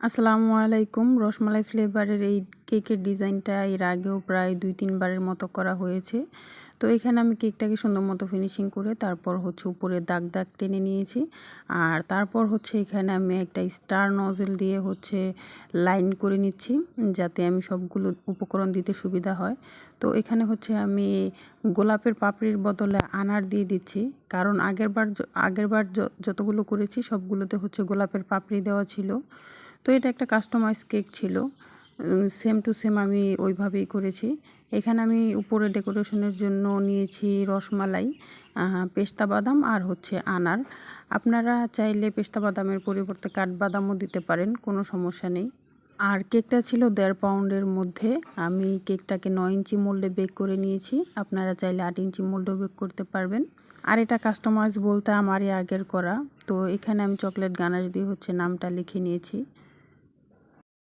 আসসালামু আলাইকুম। রসমালাই ফ্লেভারের এই কেকের ডিজাইনটা এর আগেও প্রায় দুই, তিনবারের মতো করা হয়েছে। তো এখানে আমি কেকটাকে সুন্দর মতো ফিনিশিং করে তারপর হচ্ছে উপরে দাগ দাগ টেনে নিয়েছি। আর তারপর হচ্ছে এখানে আমি একটা স্টার নজেল দিয়ে হচ্ছে লাইন করে নিচ্ছি, যাতে আমি সবগুলো উপকরণ দিতে সুবিধা হয়। তো এখানে হচ্ছে আমি গোলাপের পাপড়ির বদলে আনার দিয়ে দিচ্ছি। কারণ আগেরবার আগেরবার যতগুলো করেছি সবগুলোতে হচ্ছে গোলাপের পাপড়ি দেওয়া ছিল। তো এটা একটা কাস্টমাইজ কেক ছিল। সেম টু সেম আমি ওইভাবেই করেছি। এখানে আমি উপরে ডেকোরেশনের জন্য নিয়েছি রসমালাই পেস্তা বাদাম আর হচ্ছে আনার। আপনারা চাইলে পেস্তা বাদামের পরিবর্তে কাঠবাদামও দিতে পারেন, কোনো সমস্যা নেই। আর কেকটা ছিল দেড় পাউন্ডের মধ্যে। আমি কেকটাকে নয় ইঞ্চি মোল্ডে বেক করে নিয়েছি। আপনারা চাইলে আট ইঞ্চি মোল্ডেও বেক করতে পারবেন। আর এটা কাস্টমাইজ বলতে আমারই আগের করা। তো এখানে আমি চকলেট গানাশ দিয়ে হচ্ছে নামটা লিখে নিয়েছি।